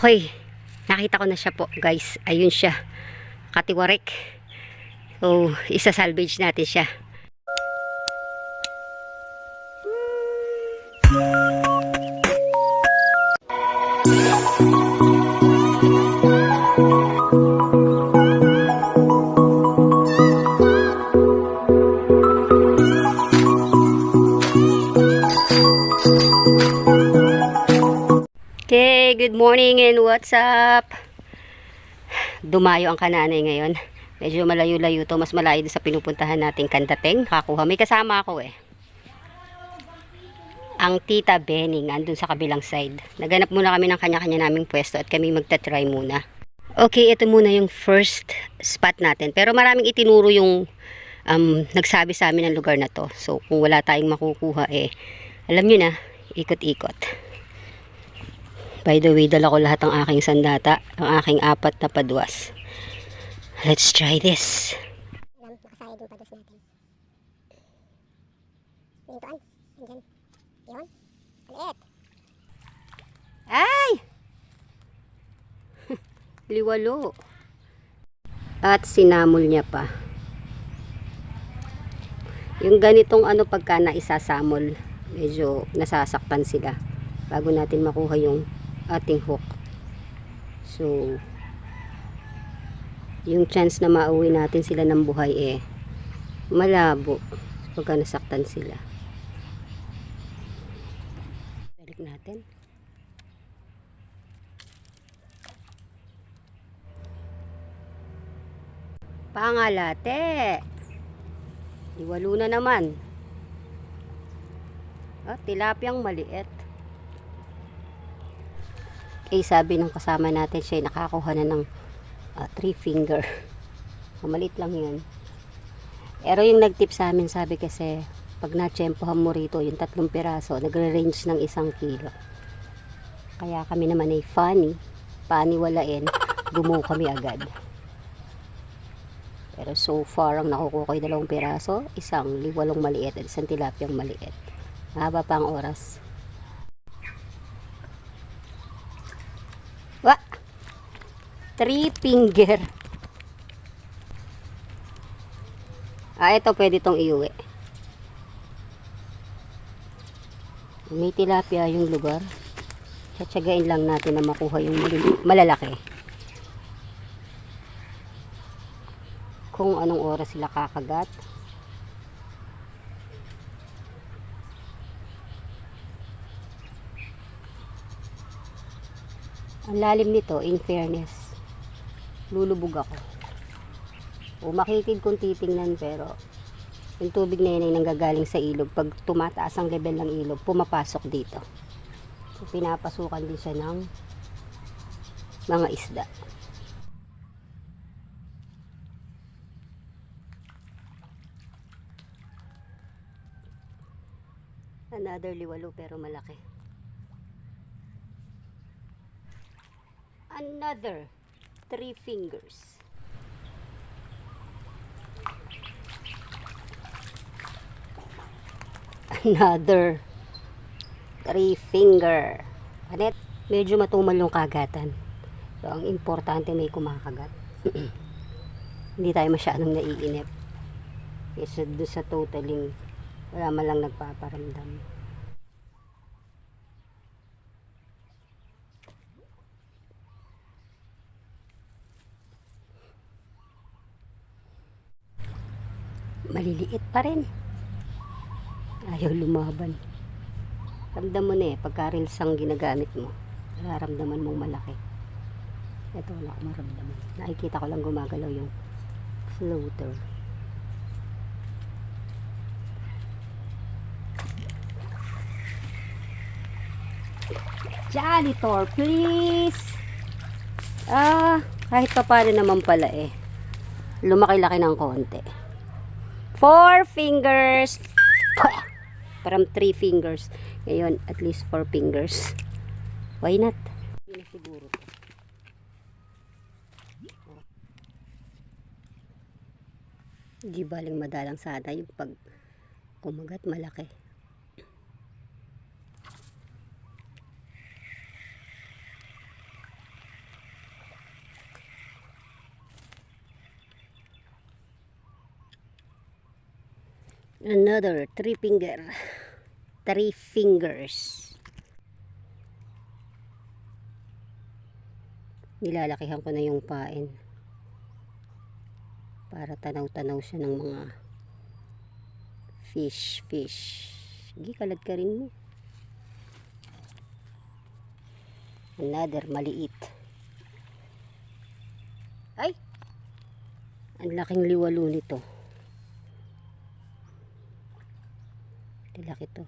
Okay, nakita ko na siya po guys. Ayun siya. Katiwarek. So, isa-salvage natin siya. And what's up? Dumayo ang kananay ngayon. Medyo malayo-layo to. Mas malayo sa pinupuntahan nating kandateng. Nakakuha. May kasama ako eh. Ang tita Benning andun sa kabilang side. Naganap muna kami ng kanya-kanya naming pwesto at kami magta-try muna. Okay, ito muna yung first spot natin. Pero maraming itinuro yung um, nagsabi sa amin ng lugar na to. So, kung wala tayong makukuha eh, alam nyo na, ikot-ikot. By the way, dala ko lahat ng aking sandata, ang aking apat na padwas. Let's try this. Alam, nakasaya din pados natin. Pintuan. Andyan. Yun. Maliit. Ay! Liwalo. At sinamol niya pa. Yung ganitong ano pagka na isasamol, medyo nasasaktan sila bago natin makuha yung ating hook. So, yung chance na mauwi natin sila ng buhay eh, malabo pagka nasaktan sila. Balik natin. Pangalate. Iwalo na naman. Ah, tilapyang maliit. Eh, sabi ng kasama natin siya nakakuha na ng ah, three finger. Maliit lang yun. Pero yung nagtip sa amin, sabi kasi, pag na-tsempohan mo rito, yung tatlong piraso, nagre-range ng isang kilo. Kaya kami naman ay funny, paniwalain, gumawa kami agad. Pero so far, ang nakukuha ko ay dalawang piraso, isang liwalong maliit at isang tilapyang maliit. Mahaba pa ang oras. Three finger. Ah, ito pwede tong iuwi. May tilapia yung lugar. Tsatsagain lang natin na makuha yung malalaki. Kung anong oras sila kakagat. Ang lalim nito, in fairness, lulubog ako. O makitid kung titingnan pero yung tubig na yun ay nanggagaling sa ilog. Pag tumataas ang level ng ilog, pumapasok dito. So, pinapasukan din siya ng mga isda. Another liwalo pero malaki. Another three fingers. Another three finger. Panet, medyo matumal yung kagatan. So, ang importante may kumakagat. Hindi tayo masyadong naiinip. Kasi doon sa totaling wala man lang nagpaparamdam. Maliliit pa rin. Ayaw lumaban. Ramdam mo na eh, pagka reels ang ginagamit mo, nararamdaman mong malaki. Ito wala akong maramdaman. Nakikita ko lang gumagalaw yung floater. Janitor, please! Ah, kahit pa paano naman pala eh. Lumaki-laki ng konti. Four fingers. Parang three fingers. Ngayon, at least four fingers. Why not? Na siguro. to. Di baling madalang sana yung pag kumagat malaki. Another three finger. Three fingers. Nilalakihan ko na yung pain. Para tanaw-tanaw siya ng mga fish, fish. Sige, kalad ka rin mo. Another maliit. Ay! Ang laking liwalo nito. Laki to.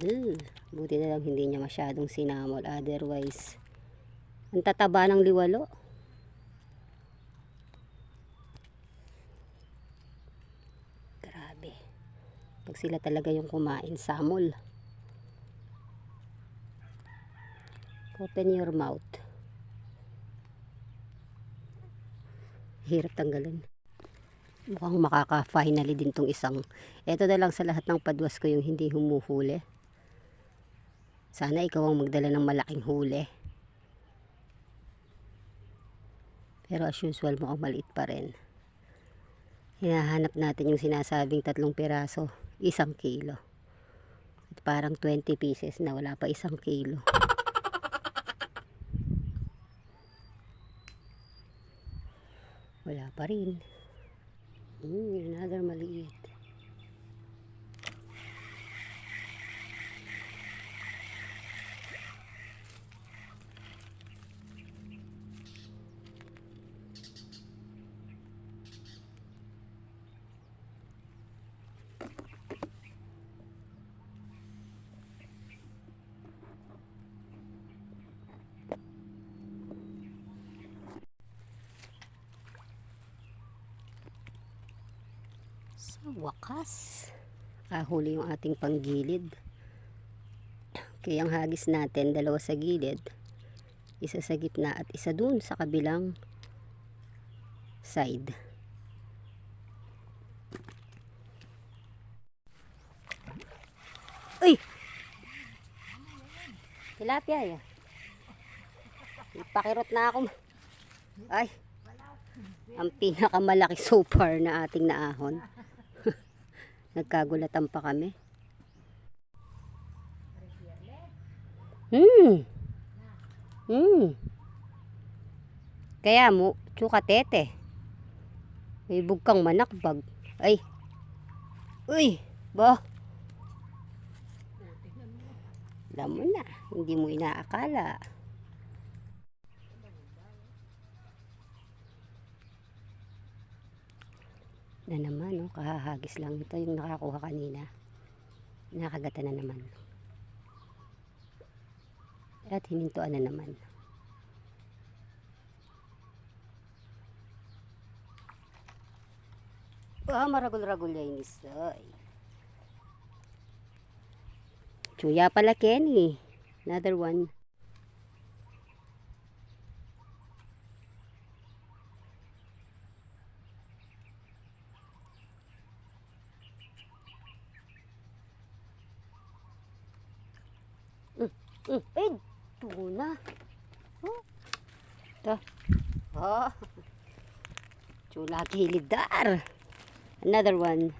Uh, buti na lang hindi niya masyadong sinamol. Otherwise, ang tataba ng liwalo. Grabe. Pag sila talaga yung kumain, samol. Open your mouth. Hirap tanggalin. Mukhang makaka-finally din tong isang. Ito na lang sa lahat ng padwas ko yung hindi humuhuli. Sana ikaw ang magdala ng malaking huli. Pero as usual, mukhang maliit pa rin. Hinahanap natin yung sinasabing tatlong piraso, isang kilo. At parang 20 pieces na wala pa isang kilo. Wala pa rin. Mm, another maliit. Wakas, kahuli yung ating panggilid. Kaya ang hagis natin, dalawa sa gilid, isa sa gitna at isa dun sa kabilang side. Uy! Tilapia ya. Ipakirot na ako. Ay! Ang pinakamalaki so far na ating naahon. Nagkagulatan pa kami. Hmm. Hmm. Kaya mo, tsukatete. May bugkang manakbag. Ay. Uy, ba? Alam mo na, hindi mo inaakala. Na naman, no? kahahagis lang ito yung nakakuha kanina. Nakagata na naman. At hinintuan na naman. Ah, maragol-ragol ya yung isay. Chuya pala Kenny. Another one. Mm, eh, tuna. Oh. Ito. Oh. Chula kilidar. Another one.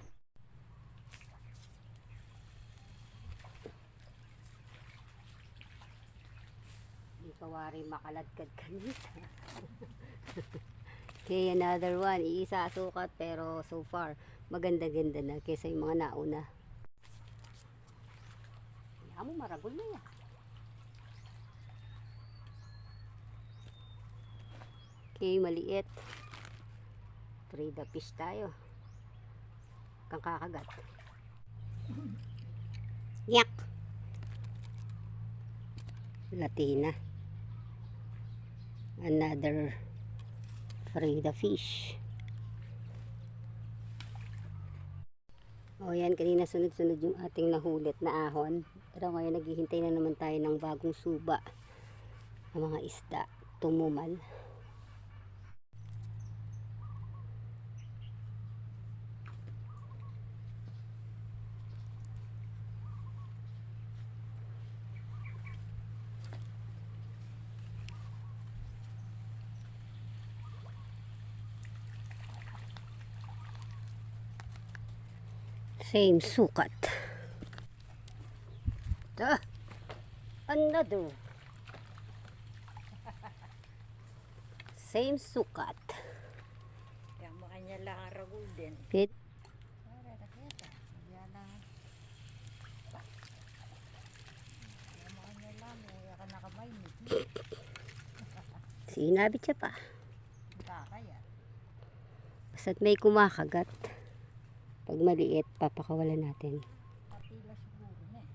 Hindi ka wari makaladkad kanita. okay, another one. Iisa sukat pero so far maganda-ganda na kaysa yung mga nauna. Kaya mo maragol na yan. Okay, maliit. The fish tayo. Kang kakagat. Yak! Latina. Another Frida fish. O yan, kanina sunod-sunod yung ating nahulit na ahon. Pero ngayon naghihintay na naman tayo ng bagong suba ng mga isda. Tumumal. Same sukat. Ta. Another. Same sukat. Yang makanya lang ang. Pit. Ka nakamay ni. Sinabit siya pa. Basta't may kumakagat. Pag maliit, papakawalan natin. Eh.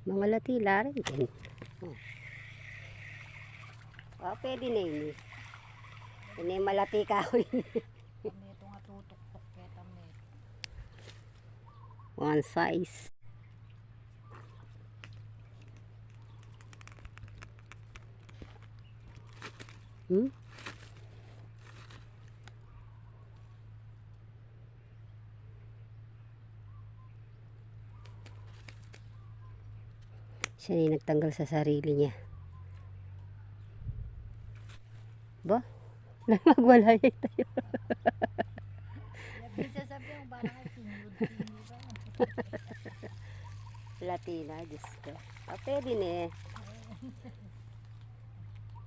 Mga latila rin din. Oh. Ah, pwede na yun. eh. Yun yung malati kahoy. Ito nga tutok-tok kaya kami. One size. Hmm? Siya yung nagtanggal sa sarili niya. Ba? Magwalay tayo. Yan bisa sabi ang parang ay kinyud-kinyud ba? Latina, Diyos ko. Ah, pwede na eh.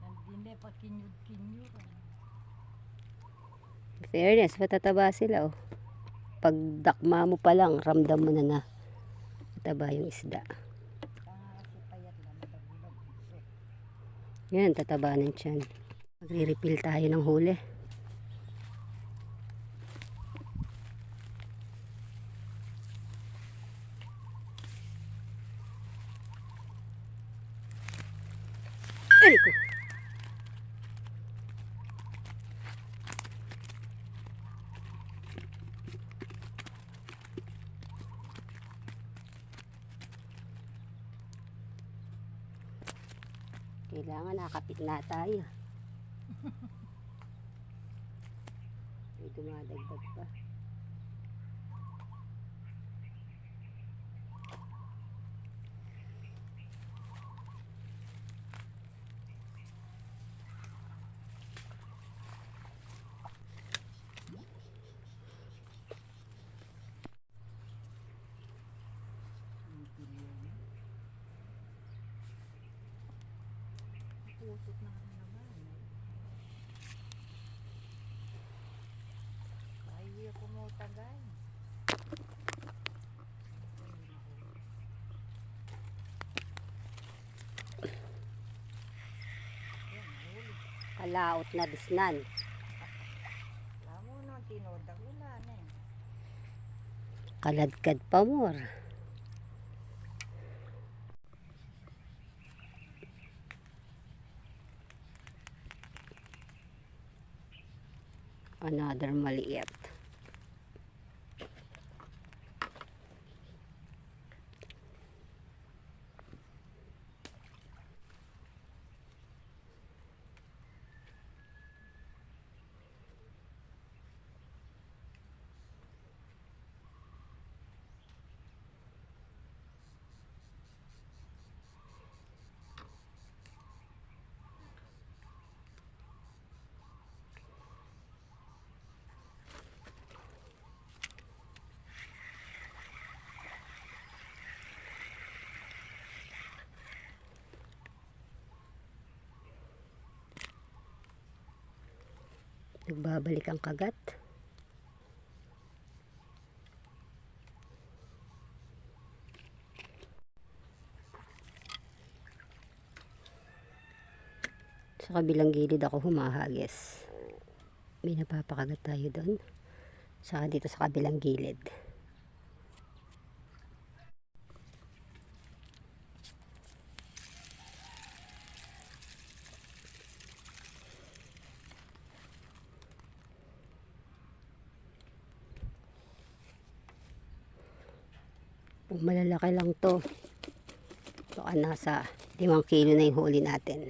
Nandine pa kinyud-kinyud. Fairness, matataba sila oh. Pag dakma mo pa lang, ramdam mo na na. Mataba yung isda. Kaya kasi payat lang. Madabulag. Yan, tataba ng. Magre-refill tayo ng huli. Aray ko. Kailangan nakapit na tayo. May dumadagdag pa. Putot na kami naman. Kaya ko mo tagay. Kalaot na disnan. Alam mo nung tinoda ulan eh. Kaladkad pa more. Another maliit. Nagbabalik ang kagat. Sa kabilang gilid ako humahagis. May napapakagat tayo doon. Saka dito sa kabilang gilid. Malalaki lang to, baka nasa 5 kilo na yung huli natin.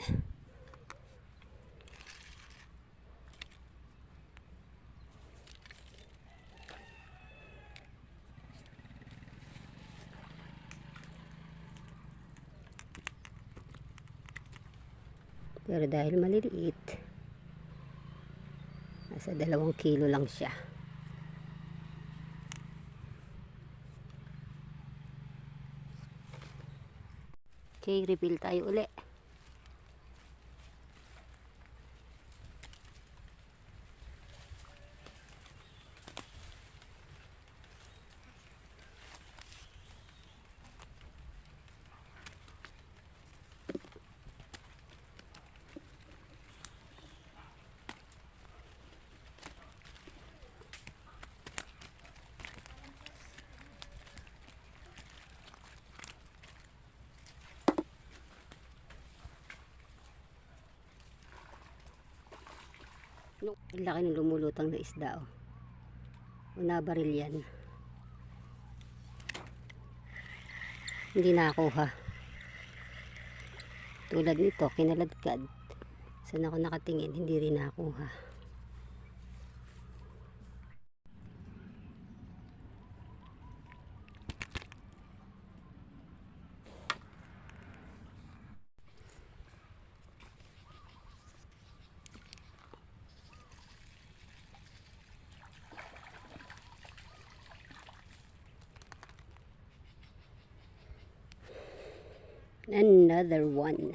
Pero dahil maliliit, nasa 2 kilo lang siya. Okay, refill tayo uli. No, ang laki ng lumulutang na isda oh. Unabaril yan. Hindi nakuha. Tulad nito, kinaladkad. Saan ako nakatingin, hindi rin nakuha. Another one.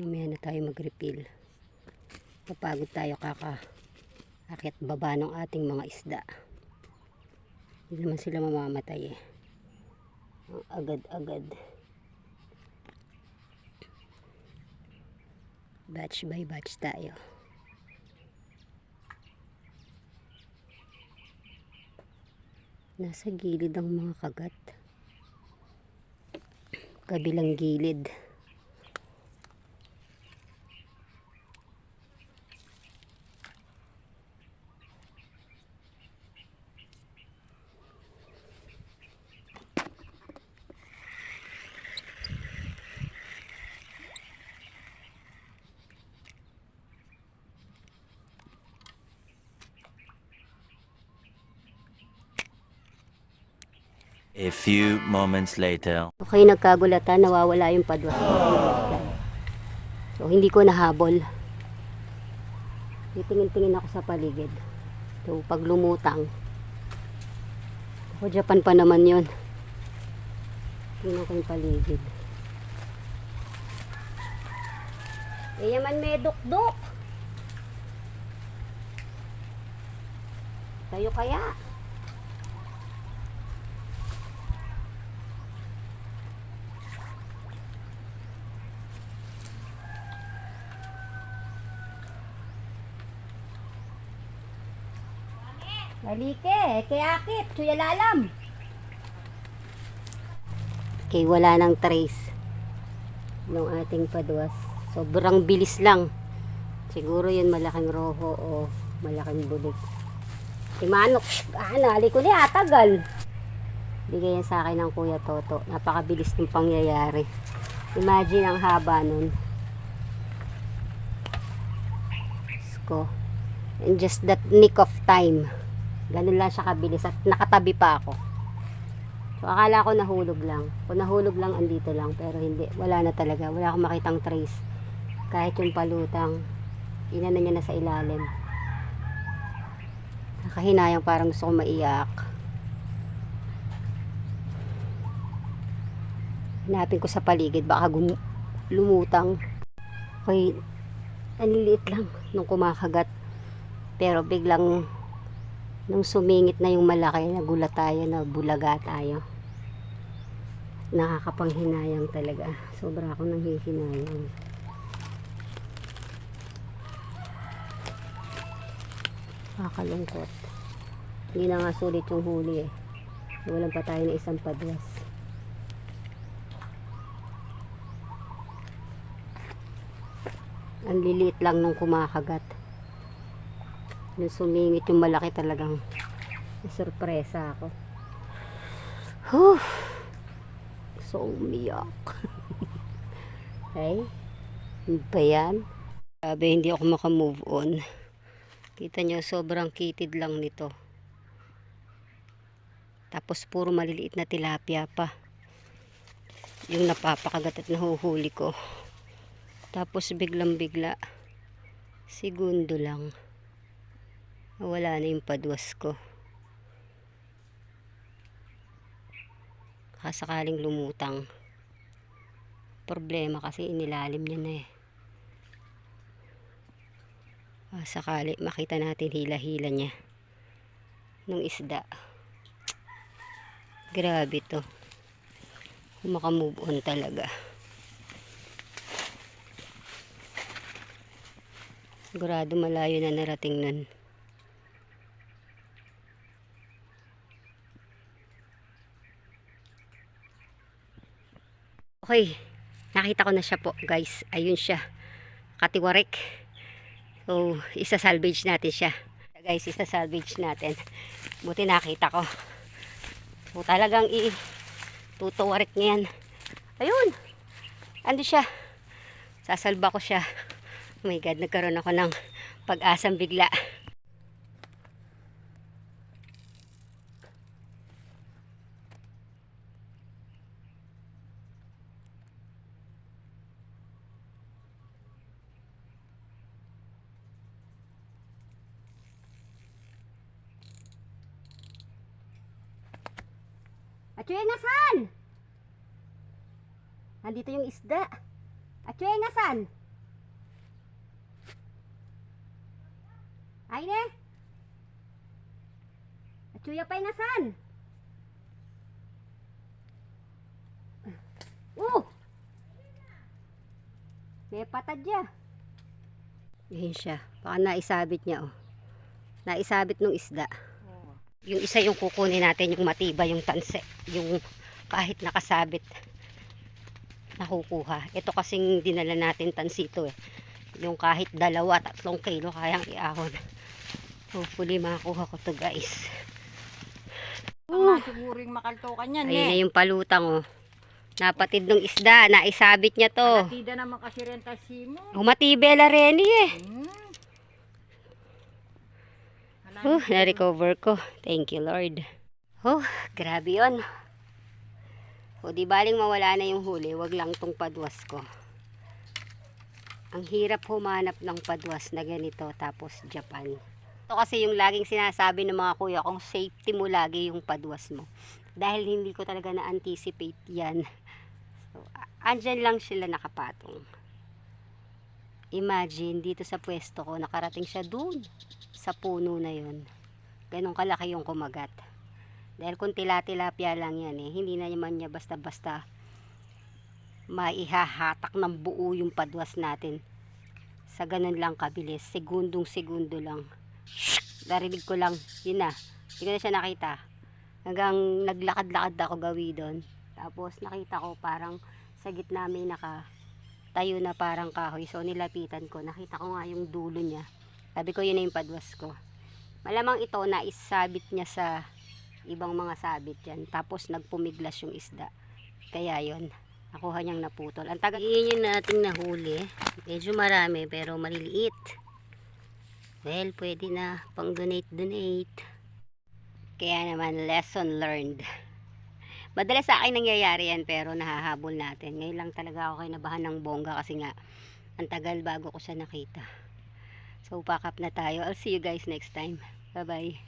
Mamaya na tayo mag-refill. Papagod tayo kaka akit baba ng ating mga isda. Hindi naman sila mamamatay eh. Agad-agad. Batch by batch tayo. Nasa gilid ang mga kagat. Kabilang gilid. A few moments later. Okay, nagkagulatan, nawawala yung padwas. So, hindi ko nahabol. Titingin-tingin ako sa paligid. So, pag lumutang. Ako, Japan pa naman yun. Tingnan ko yung paligid. Eh, yaman may duk-duk. Tayo kaya. Halike, kay akit, suya lalam. Okay, wala nang trace ng ating padwas. Sobrang bilis lang. Siguro yun malaking roho o malaking bulik. Si Manok, ah, nali ko niya, tagal. Bigay yan sa akin ng Kuya Toto. Napakabilis ng pangyayari. Imagine ang haba nun. Ko. In just that nick of time. Ganun lang siya kabilis at nakatabi pa ako. So akala ko nahulog lang. Kung nahulog lang, andito lang. Pero hindi, wala na talaga. Wala akong makitang trace. Kahit yung palutang, inano niya na sa ilalim. Nakahinayang parang gusto kong maiyak. Hinapin ko sa paligid, baka lumutang. Okay, aniliit lang nung kumakagat. Pero biglang nung sumingit na yung malaki, nagulat tayo, nabulaga tayo. Nakakapanghinayang talaga. Sobra ako nang hihinayang. Kakalungkot. Hindi na nga sulit yung huli eh. Walang pa tayo na isang padwas. Ang liliit lang nung kumakagat. Nung sumingit yung malaki talagang sorpresa ako. Whew. So umiyak. okay? Ano ba yan? Sabi hindi ako makamove on. Kita nyo sobrang kitid lang nito. Tapos puro maliliit na tilapia pa. Yung napapakagat at nahuhuli ko. Tapos biglang bigla. Segundo lang. Wala na yung padwas ko. Kasakaling lumutang. Problema kasi inilalim niya na eh. Sakali makita natin hila-hila niya ng isda. Grabe to. Maka-move on talaga. Sigurado malayo na narating nun. Okay, nakita ko na siya po guys. Ayun siya. Katiwarik. So, isa-salvage natin siya. Guys, isa-salvage natin. Buti nakita ko. So, talagang i tutuwarik niyan. Ayun. Ando siya. Sasalba ko siya. Oh my God, nagkaroon ako ng pag-asang bigla. Atchoy, nasan? Nandito yung isda. Atchoy, nasan? Ay, ne? Atchoy, apay, nasan? Oh! May patad siya. Yun siya. Baka naisabit niya, oh. Naisabit nung isda. Yung isa yung kukunin natin, yung matibay, yung tanse. Yung kahit nakasabit, nakukuha. Ito kasing dinala natin tansito eh. Yung kahit dalawa, tatlong kilo, kayang iahon. Hopefully makakuha ko to guys. Ang siguring makaltokan yan Ayun na eh. yung palutang oh. Napatid ng isda, naisabit niya to. Tida naman kasi rin tasi mo. Umatibe la Reni eh. Hmm. Oh, na- na-recover ko. Thank you, Lord. Oh, grabe yon. O, di baling mawala na yung huli, wag lang tong padwas ko. Ang hirap humanap ng padwas na ganito, tapos Japan. Ito kasi yung laging sinasabi ng mga kuya kong safety mo lagi yung padwas mo. Dahil hindi ko talaga na-anticipate yan. So, andyan lang sila nakapatong. Imagine, dito sa pwesto ko, nakarating siya dun sa puno na yon. Ganong kalaki yung kumagat. Dahil kung tila-tilapia lang yan eh, hindi na naman niya basta-basta maihahatak ng buo yung padwas natin. Sa ganun lang kabilis, segundong segundo lang. Narinig ko lang, yun na. Hindi ko na siya nakita. Hanggang naglakad-lakad ako gawi doon. Tapos nakita ko parang sa gitna may naka tayo na parang kahoy. So nilapitan ko. Nakita ko nga yung dulo niya. Sabi ko yun na yung padwas ko. Malamang ito na isabit niya sa ibang mga sabit yan. Tapos nagpumiglas yung isda. Kaya yon nakuha niyang naputol. Ang taga yun yung nating nahuli. Medyo marami pero maliliit. Well, pwede na pang donate donate. Kaya naman lesson learned. Madalas sa akin nangyayari yan pero nahahabol natin. Ngayon lang talaga ako kinabahan ng bongga kasi nga ang tagal bago ko siya nakita. So, pack up na tayo. I'll see you guys next time. Bye-bye.